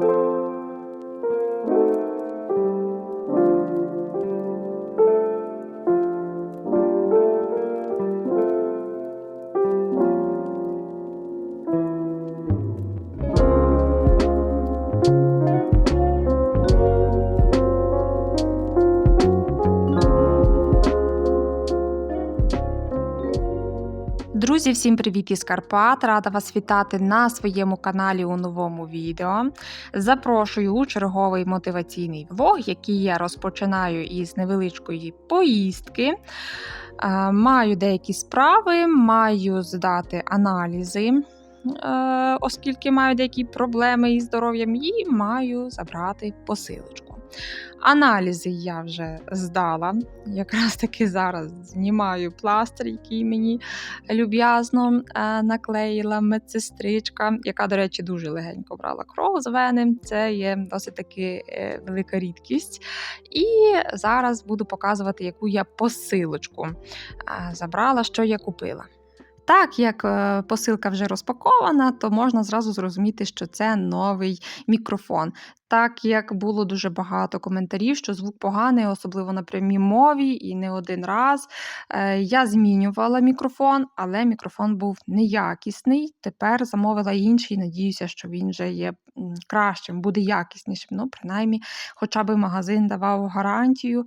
thank you Друзі, всім привіт із Карпат! Рада вас вітати на своєму каналі у новому відео. Запрошую у черговий мотиваційний влог, який я розпочинаю із невеличкої поїздки. Е, Маю деякі справи, маю здати аналізи, е, оскільки маю деякі проблеми із здоров'ям, і маю забрати посилочку. Аналізи я вже здала. Якраз таки зараз знімаю пластир, який мені люб'язно е, наклеїла медсестричка, яка, до речі, дуже легенько брала кров з вени. Це є досить таки е, велика рідкість. І зараз буду показувати, яку я посилочку е, забрала, що я купила. Так як е, посилка вже розпакована, то можна зразу зрозуміти, що це новий мікрофон. Так як було дуже багато коментарів, що звук поганий, особливо на прямій мові, і не один раз. Е, Я змінювала мікрофон, але мікрофон був неякісний. Тепер замовила інший. Надіюся, що він вже є кращим, буде якіснішим. Ну, принаймні, хоча б магазин давав гарантію.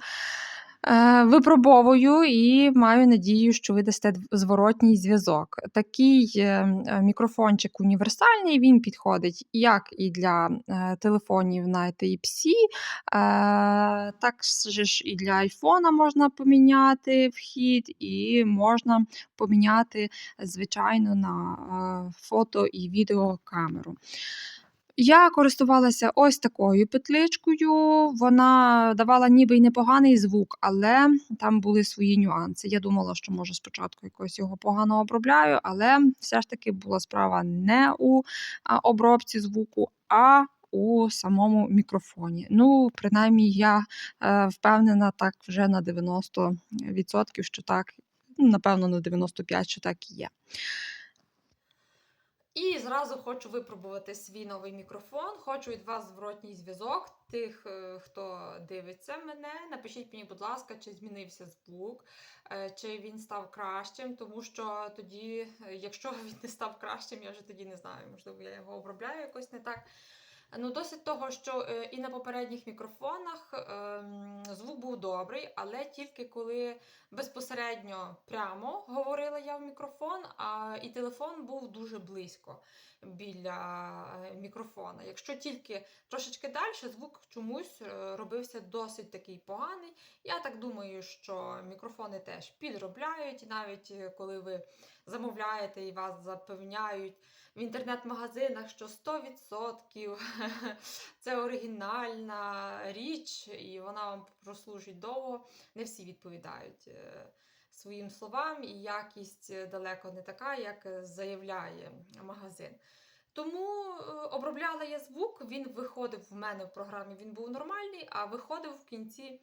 Е, Випробовую і маю надію, що ви дасте зворотній зв'язок. Такий е, е, мікрофончик універсальний, він підходить як і для телефонів на Type-C, так ж і для айфона можна поміняти вхід, і можна поміняти, звичайно, на фото і відеокамеру. Я користувалася ось такою петличкою. Вона давала ніби й непоганий звук, але там були свої нюанси. Я думала, що може спочатку якось його погано обробляю, але все ж таки була справа не у обробці звуку, а у самому мікрофоні. Ну, принаймні, я е, впевнена так вже на 90%, що так, напевно, на 95%, що так і є. І зразу хочу випробувати свій новий мікрофон. Хочу від вас зворотній зв'язок. Тих, е, хто дивиться мене, напишіть мені, будь ласка, чи змінився звук, е, чи він став кращим, тому що тоді, е, якщо він не став кращим, я вже тоді не знаю. Можливо, я його обробляю якось не так. Ну, досить того, що е, і на попередніх мікрофонах ем, звук був добрий, але тільки коли безпосередньо прямо говорила я в мікрофон, а і телефон був дуже близько біля е, мікрофона. Якщо тільки трошечки далі, звук чомусь е, робився досить такий поганий. Я так думаю, що мікрофони теж підробляють, навіть коли ви замовляєте і вас запевняють в інтернет-магазинах, що 100% це оригінальна річ, і вона вам прослужить довго. Не всі відповідають е, своїм словам, і якість далеко не така, як заявляє магазин. Тому е, обробляла я звук, він виходив в мене в програмі, він був нормальний, а виходив в кінці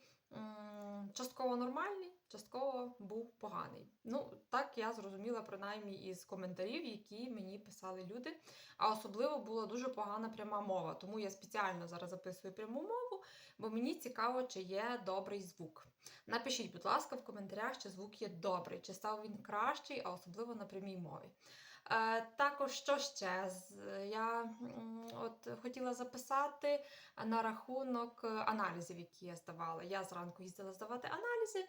частково нормальний, частково був поганий. Ну, так я зрозуміла, принаймні, із коментарів, які мені писали люди. А особливо була дуже погана пряма мова. Тому я спеціально зараз записую пряму мову, бо мені цікаво, чи є добрий звук. Напишіть, будь ласка, в коментарях, чи звук є добрий, чи став він кращий, а особливо на прямій мові. Е, також що ще? Я от хотіла записати на рахунок е, аналізів, які я здавала. Я зранку їздила здавати аналізи.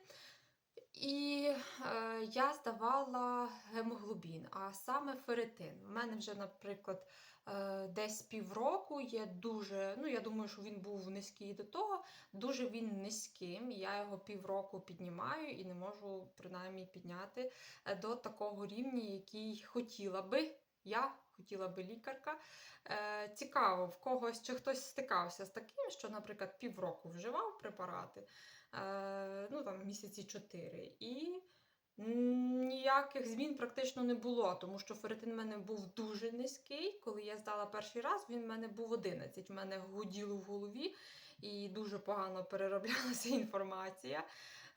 І е, я здавала гемоглобін, а саме ферритин. У мене вже, наприклад, е, десь півроку є дуже. Ну, я думаю, що він був низький до того. Дуже він низьким. Я його півроку піднімаю і не можу принаймні підняти е, до такого рівня, який хотіла би. Я хотіла би лікарка. Е, цікаво, в когось чи хтось стикався з таким, що, наприклад, півроку вживав препарати, ну там місяці 4, і ніяких змін практично не було, тому що ферритин в мене був дуже низький. Коли я здала перший раз, він в мене був 11. В мене гуділо в голові і дуже погано перероблялася інформація.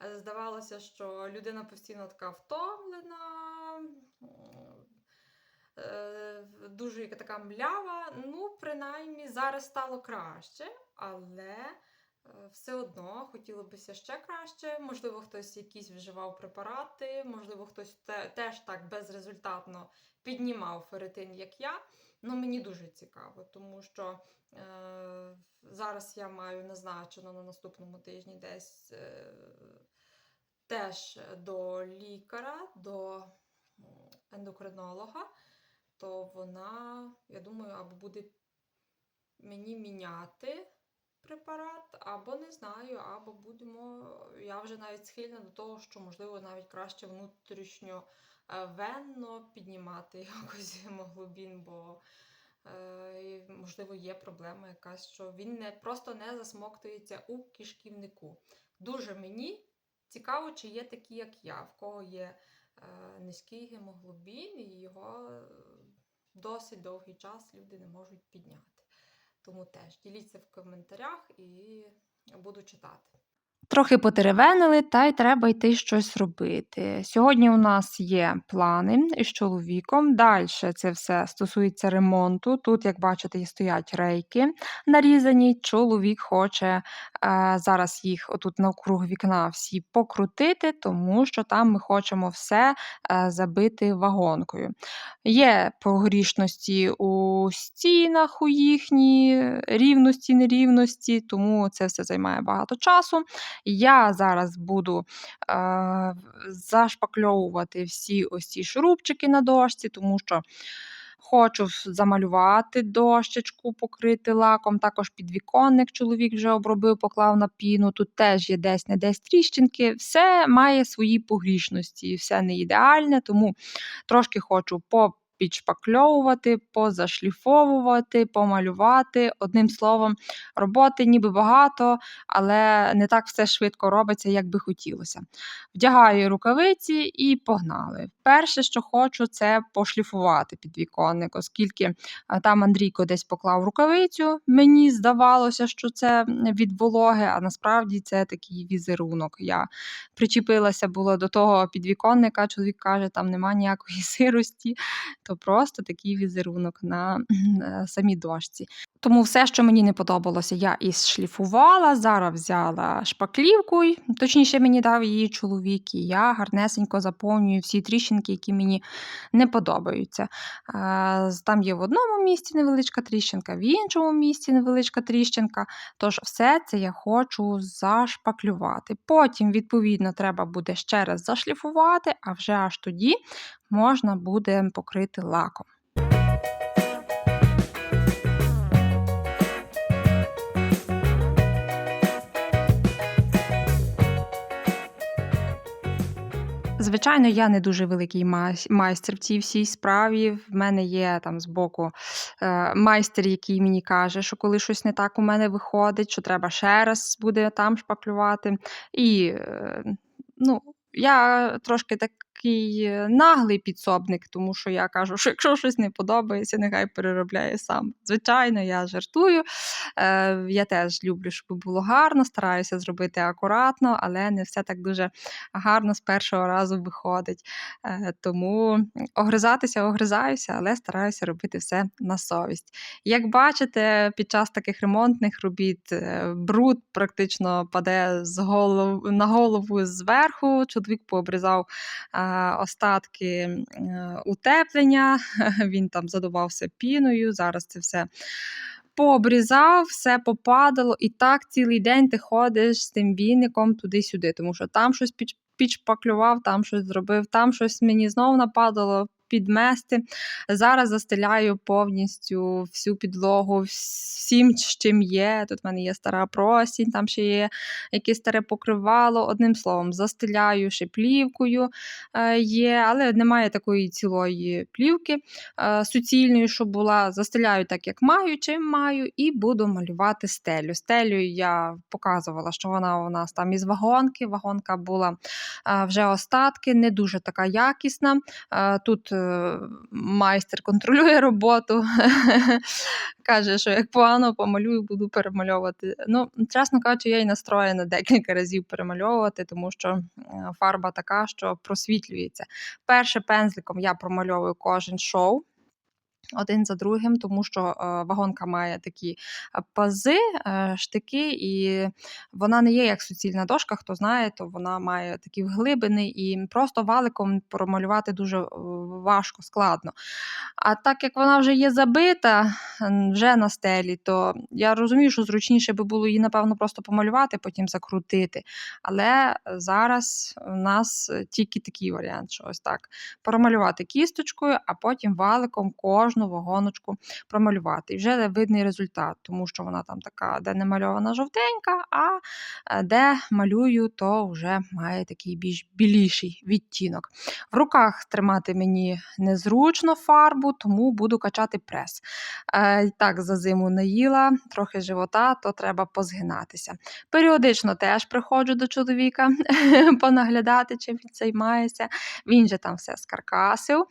Е, Здавалося, що людина постійно така втомлена. е, дуже така млява. Ну, принаймні, зараз стало краще, але е, все одно хотілося ще краще. Можливо, хтось якісь вживав препарати, можливо, хтось те- теж так безрезультатно піднімав ферритин, як я. Ну, мені дуже цікаво, тому що е, зараз я маю назначено на наступному тижні десь е, теж до лікаря, до ендокринолога, то вона, я думаю, або буде мені міняти препарат, або не знаю, або будемо. Я вже навіть схильна до того, що можливо навіть краще внутрішньо е, венно піднімати якось гемоглобін, бо е, можливо є проблема якась, що він не просто не засмоктується у кишківнику. Дуже мені цікаво, чи є такі, як я, в кого є е, низький гемоглобін, і його е, досить довгий час люди не можуть підняти. Тому теж діліться в коментарях і буду читати. Трохи потеревенили, та й треба йти щось робити. Сьогодні у нас є плани із чоловіком. Далі це все стосується ремонту. Тут, як бачите, стоять рейки нарізані. Чоловік хоче е, зараз їх отут навкруг вікна всі покрутити, тому що там ми хочемо все е, забити вагонкою. Є погрішності у стінах у їхні, рівності, нерівності, тому це все займає багато часу. Я зараз буду е, зашпакльовувати всі ось ці шурупчики на дошці, тому що хочу замалювати дощечку, покрити лаком. Також підвіконник чоловік вже обробив, поклав на піну. Тут теж є десь не десь тріщинки. Все має свої погрішності, все не ідеальне, тому трошки хочу по підшпакльовувати, позашліфовувати, помалювати. Одним словом, роботи ніби багато, але не так все швидко робиться, як би хотілося. Вдягаю рукавиці і погнали. Перше, що хочу, це пошліфувати підвіконник, оскільки там Андрійко десь поклав рукавицю. Мені здавалося, що це від вологи, а насправді це такий візерунок. Я причепилася було до того підвіконника. Чоловік каже, там нема ніякої сирості, то просто такий візерунок на самій дошці. Тому все, що мені не подобалося, я і шліфувала. Зараз взяла шпаклівку, точніше, мені дав її чоловік, і я гарнесенько заповнюю всі тріщинки, які мені не подобаються. Е, Там є в одному місці невеличка тріщинка, в іншому місці невеличка тріщинка. Тож все це я хочу зашпаклювати. Потім, відповідно, треба буде ще раз зашліфувати, а вже аж тоді можна буде покрити лаком. Звичайно, я не дуже великий май- майстер в цій всій справі. В мене є там збоку е, майстер, який мені каже, що коли щось не так у мене виходить, що треба ще раз буде там шпаклювати. І е, ну, я трошки такий е, наглий підсобник, тому що я кажу, що якщо щось не подобається, нехай переробляє сам. Звичайно, я жартую. Е, я теж люблю, щоб було гарно, стараюся зробити акуратно, але не все так дуже гарно з першого разу виходить. Е, тому огризатися, огризаюся, але стараюся робити все на совість. Як бачите, під час таких ремонтних робіт е, бруд практично паде з голов... на голову зверху. Чоловік пообрізав е, остатки е, утеплення, він там задувався піною. Зараз це все пообрізав, все попадало, і так цілий день ти ходиш з тим війником туди-сюди, тому що там щось підшпаклював, там щось зробив, там щось мені знову нападало. Підмести. Зараз застеляю повністю всю підлогу, всім, чим є. Тут в мене є стара просінь, там ще є якесь старе покривало. Одним словом, застеляю ще плівкою е, є, але немає такої цілої плівки е, суцільної, щоб була. Застеляю так, як маю, чим маю, і буду малювати стелю. Стелю я показувала, що вона у нас там із вагонки. Вагонка була е, вже остатки, не дуже така якісна. Тут майстер контролює роботу, каже, що як погано помалюю, буду перемальовувати. Ну, чесно кажучи, я й настроєна декілька разів перемальовувати, тому що е, фарба така, що просвітлюється. Перше пензликом я промальовую кожен шов. Один за другим, тому що е, вагонка має такі е, пази, е, штики, і вона не є як суцільна дошка. Хто знає, то вона має такі вглибини, і просто валиком промалювати дуже важко, складно. А так як вона вже є забита вже на стелі, то я розумію, що зручніше би було її, напевно, просто помалювати, потім закрутити. Але зараз у нас тільки такий варіант, що ось так промалювати кісточкою, а потім валиком кожну вагоночку промалювати. І вже видний результат, тому що вона там така, де не мальована жовтенька, а е, де малюю, то вже має такий більш біліший відтінок. В руках тримати мені незручно фарбу, тому буду качати прес. Е, так, за зиму наїла, трохи живота, то треба позгинатися. Періодично теж приходжу до чоловіка понаглядати, чим він займається. Він же там все скаркасив.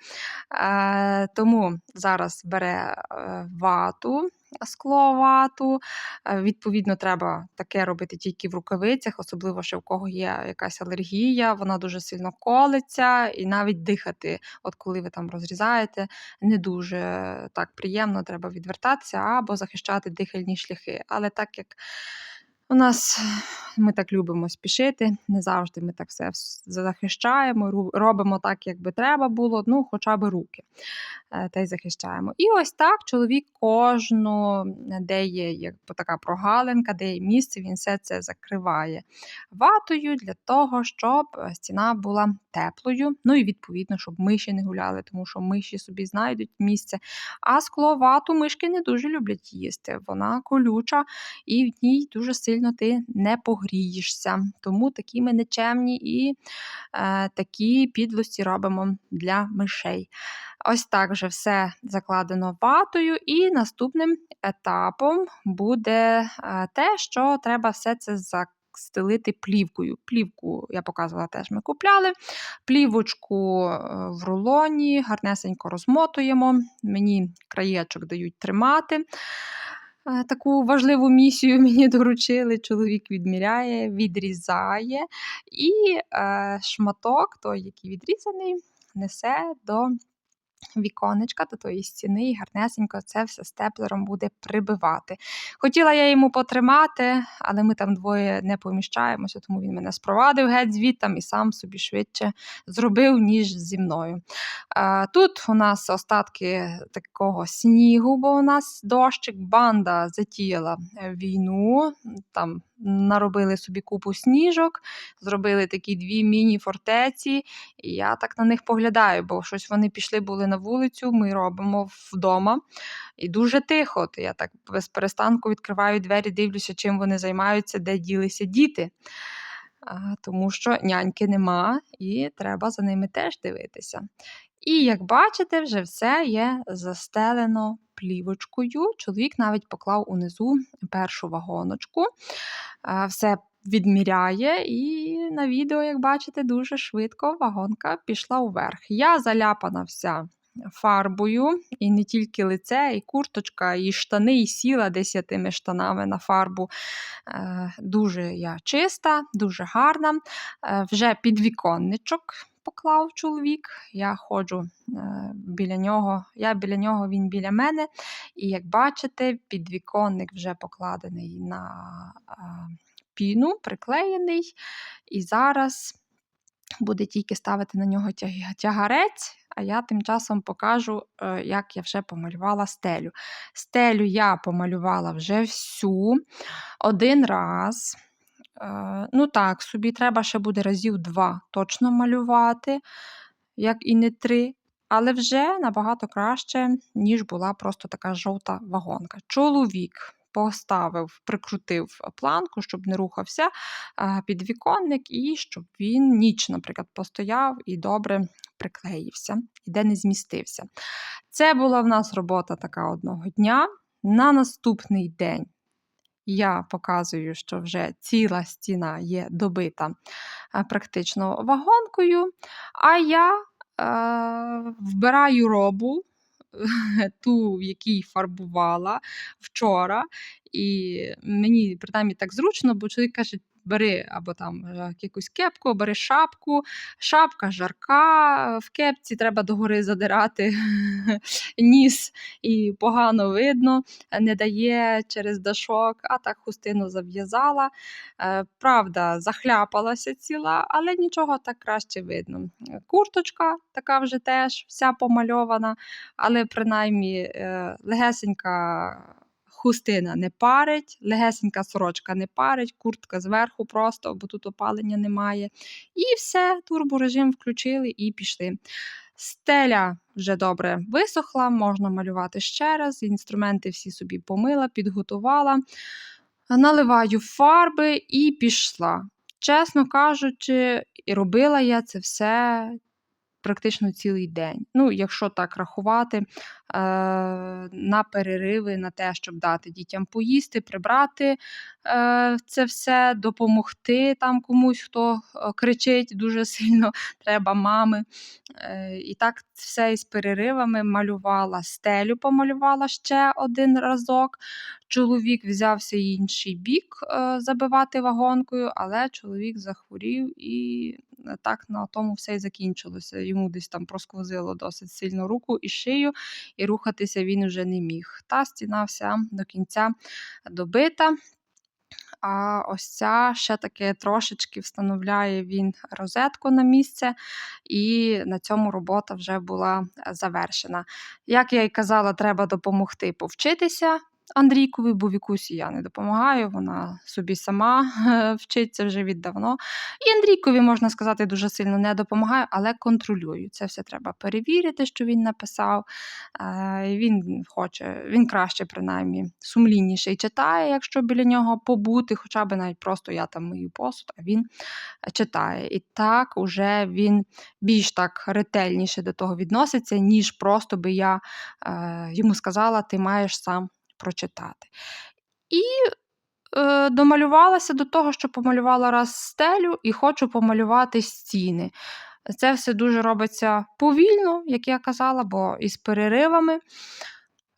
Е, тому зараз бере е, вату, скло вату. Е, Відповідно, треба таке робити тільки в рукавицях, особливо ще в кого є якась алергія, вона дуже сильно колиться, і навіть дихати, от коли ви там розрізаєте, не дуже так приємно, треба відвертатися або захищати дихальні шляхи. Але так як у нас ми так любимо спішити, не завжди ми так все захищаємо, робимо так, як би треба було, ну, хоча б руки е, та й захищаємо. І ось так чоловік кожну, де є як така прогалинка, де є місце, він все це закриває ватою для того, щоб е, стіна була теплою. Ну і відповідно, щоб миші не гуляли, тому що миші собі знайдуть місце. А скло вату мишки не дуже люблять їсти. Вона колюча і в ній дуже сильно ти не погрієшся. Тому такі ми нечемні і е, такі підлості робимо для мишей. Ось так вже все закладено ватою, і наступним етапом буде е, те, що треба все це застелити плівкою. Плівку я показувала теж ми купляли. Плівочку е, в рулоні, гарнесенько розмотуємо. Мені краєчок дають тримати. Е, Таку важливу місію мені доручили. Чоловік відміряє, відрізає, і е, шматок, той, який відрізаний, несе до віконечка, до тої стіни, і гарнесенько це все степлером буде прибивати. Хотіла я йому потримати, але ми там двоє не поміщаємося, тому він мене спровадив геть звідтам і сам собі швидше зробив, ніж зі мною. Тут у нас остатки такого снігу, бо у нас дощик, банда затіяла е, війну. Там наробили собі купу сніжок, зробили такі дві міні-фортеці. І я так на них поглядаю, бо щось вони пішли були на вулицю, ми робимо вдома. І дуже тихо. То я так без перестанку відкриваю двері, дивлюся, чим вони займаються, де ділися діти. Тому що няньки нема, і треба за ними теж дивитися. І як бачите, вже все є застелено плівочкою. Чоловік навіть поклав унизу першу вагоночку, все відміряє, і на відео, як бачите, дуже швидко вагонка пішла вверх. Я заляпана вся фарбою, і не тільки лице, і курточка, і штани, і сіла десь я тими штанами на фарбу. Е, Дуже я чиста, дуже гарна. Е, Вже підвіконничок поклав чоловік. Я ходжу е, біля нього, я біля нього, він біля мене. І як бачите, підвіконник вже покладений на е, піну, приклеєний. І зараз буде тільки ставити на нього тягарець. А я тим часом покажу, е, як я вже помалювала стелю. Стелю я помалювала вже всю один раз. Е, Ну так, собі треба ще буде разів два точно малювати, як і не три. Але вже набагато краще, ніж була просто така жовта вагонка. Чоловік поставив, прикрутив планку, щоб не рухався а, підвіконник, і щоб він ніч, наприклад, постояв і добре приклеївся, і де не змістився. Це була в нас робота така одного дня. На наступний день я показую, що вже ціла стіна є добита е, практично вагонкою, а я е, вбираю робу, ту, в якій фарбувала вчора. І мені принаймні так зручно, бо чоловік каже, бери або там е, якусь кепку, бери шапку. Шапка жарка, в кепці треба догори задирати ніс і погано видно, не дає через дашок, а так хустину зав'язала. Е, Правда, захляпалася ціла, але нічого так краще видно. Е, Курточка така вже теж вся помальована, але принаймні легесенька хустина не парить, легесенька сорочка не парить, куртка зверху просто, бо тут опалення немає. І все, турборежим включили і пішли. Стеля вже добре висохла, можна малювати ще раз. Інструменти всі собі помила, підготувала. Наливаю фарби і пішла. Чесно кажучи, робила я це все практично цілий день. Ну, якщо так рахувати, е, на перериви, на те, щоб дати дітям поїсти, прибрати це все, допомогти там комусь, хто е, кричить дуже сильно, треба мами. Е, і так все із переривами малювала стелю, помалювала ще один разок. Чоловік взявся інший бік е, забивати вагонкою, але чоловік захворів і е, так на тому все і закінчилося. Йому десь там просквозило досить сильно руку і шию, і рухатися він вже не міг. Та стіна вся до кінця добита. А ось ця ще таки трошечки встановляє він розетку на місце, і на цьому робота вже була е, завершена. Як я й казала, треба допомогти повчитися. Андрійкові, бо Вікусі я не допомагаю, вона собі сама вчиться вже віддавно. І Андрійкові, можна сказати, дуже сильно не допомагаю, але контролюю. Це все треба перевірити, що він написав. Е, Він хоче, він краще, принаймні, сумлінніше читає, якщо біля нього побути, хоча б навіть просто я там мию посуд, а він читає. І так уже він більш так ретельніше до того відноситься, ніж просто би я е, йому сказала, ти маєш сам прочитати. І е, домалювалася до того, що помалювала раз стелю і хочу помалювати стіни. Це все дуже робиться повільно, як я казала, бо із переривами.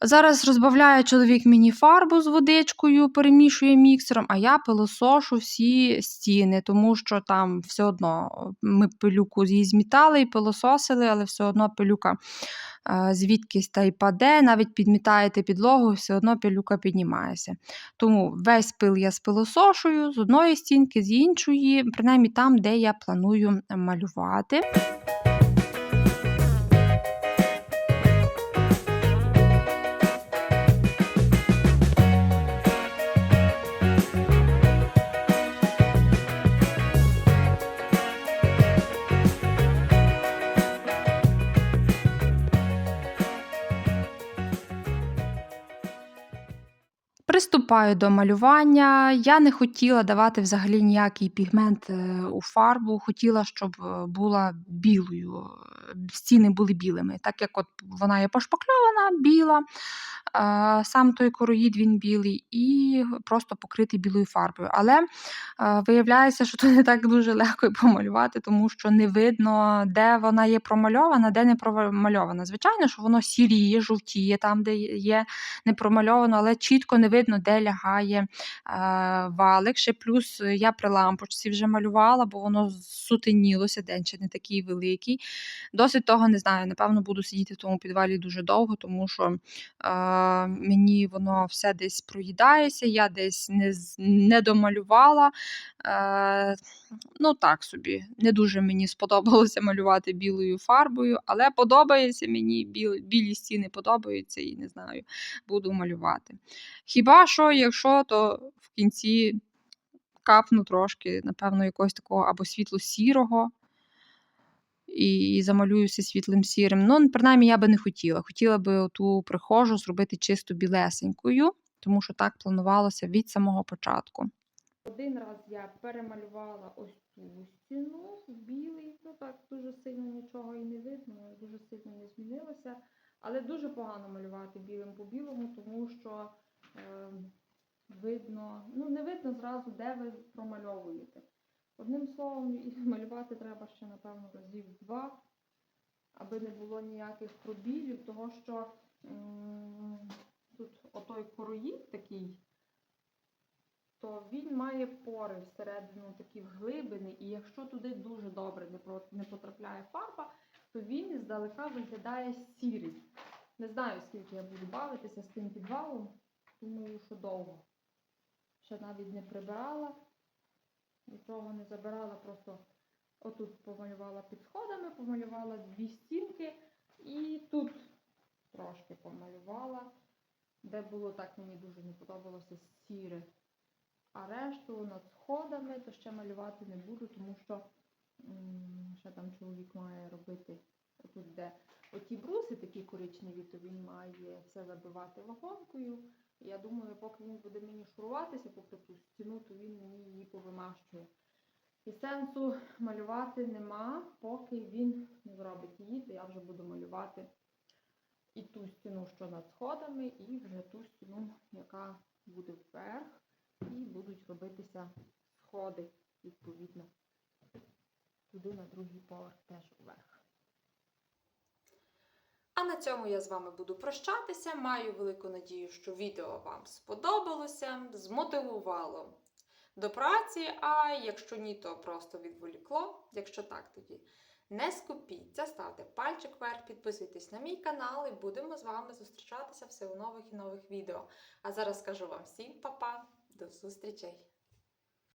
Зараз розбавляє чоловік мені фарбу з водичкою, перемішує міксером, а я пилосошу всі стіни, тому що там все одно ми пилюку її змітали і пилососили, але все одно пилюка е, звідкись та й паде, навіть підмітаєте підлогу, все одно пилюка піднімається. Тому весь пил я спилосошую з одної стінки, з іншої, принаймні там, де я планую малювати. Приступаю до малювання. Я не хотіла давати взагалі ніякий пігмент е, у фарбу. Хотіла, щоб е, була білою. Стіни були білими, так як от вона є пошпакльована, біла, сам той короїд він білий, і просто покритий білою фарбою. Але виявляється, що це не так дуже легко і помалювати, тому що не видно, де вона є промальована, де не промальована. Звичайно, що воно сіріє, жовтіє там, де є не промальовано, але чітко не видно, де лягає валик. Ще плюс я при лампочці вже малювала, бо воно сутенілося, день ще не такий великий. Досить того не знаю. Напевно, буду сидіти в тому підвалі дуже довго, тому що е, мені воно все десь проїдається, я десь не, не домалювала. Е, ну, так собі. Не дуже мені сподобалося малювати білою фарбою, але подобається мені, біл, білі стіни подобаються і не знаю, буду малювати. Хіба що, якщо, то в кінці капну трошки, напевно, якогось такого або світло-сірого. І замалююся світлим сірим. Ну, принаймні, я би не хотіла. Хотіла би ту прихожу зробити чисто білесенькою, тому що так планувалося від самого початку. Один раз я перемалювала ось цю стіну в білий, ну так дуже сильно нічого і не видно, дуже сильно не змінилося. Але дуже погано малювати білим по білому, тому що е, видно, ну не видно зразу, де ви промальовуєте. Одним словом, малювати треба ще, напевно, разів два, аби не було ніяких пробілів, того що тут отой короїд такий, то він має пори всередину такі вглибини, і якщо туди дуже добре не потрапляє фарба, то він здалека виглядає сірий. Не знаю, скільки я буду бавитися з тим підвалом, думаю, що довго. Ще навіть не прибирала, нічого не забирала, просто отут помалювала під сходами, помалювала дві стінки і тут трошки помалювала, де було так мені дуже не подобалося сіре. А решту над сходами то ще малювати не буду, тому що ще там чоловік має робити отут, де оті бруси такі коричневі, то він має все забивати вагонкою. Я думаю, поки він буде мені шуруватися попри ту стіну, то він мені її повимащує. І сенсу малювати нема, поки він не зробить її, то я вже буду малювати і ту стіну, що над сходами, і вже ту стіну, яка буде вверх, і будуть робитися сходи, відповідно, туди на другий поверх теж вверх. А на цьому я з вами буду прощатися. Маю велику надію, що відео вам сподобалося, змотивувало до праці, а якщо ні, то просто відволікло. Якщо так, тоді не скупіться, ставте пальчик вверх, підписуйтесь на мій канал і будемо з вами зустрічатися все у нових і нових відео. А зараз скажу вам всім па-па, до зустрічей!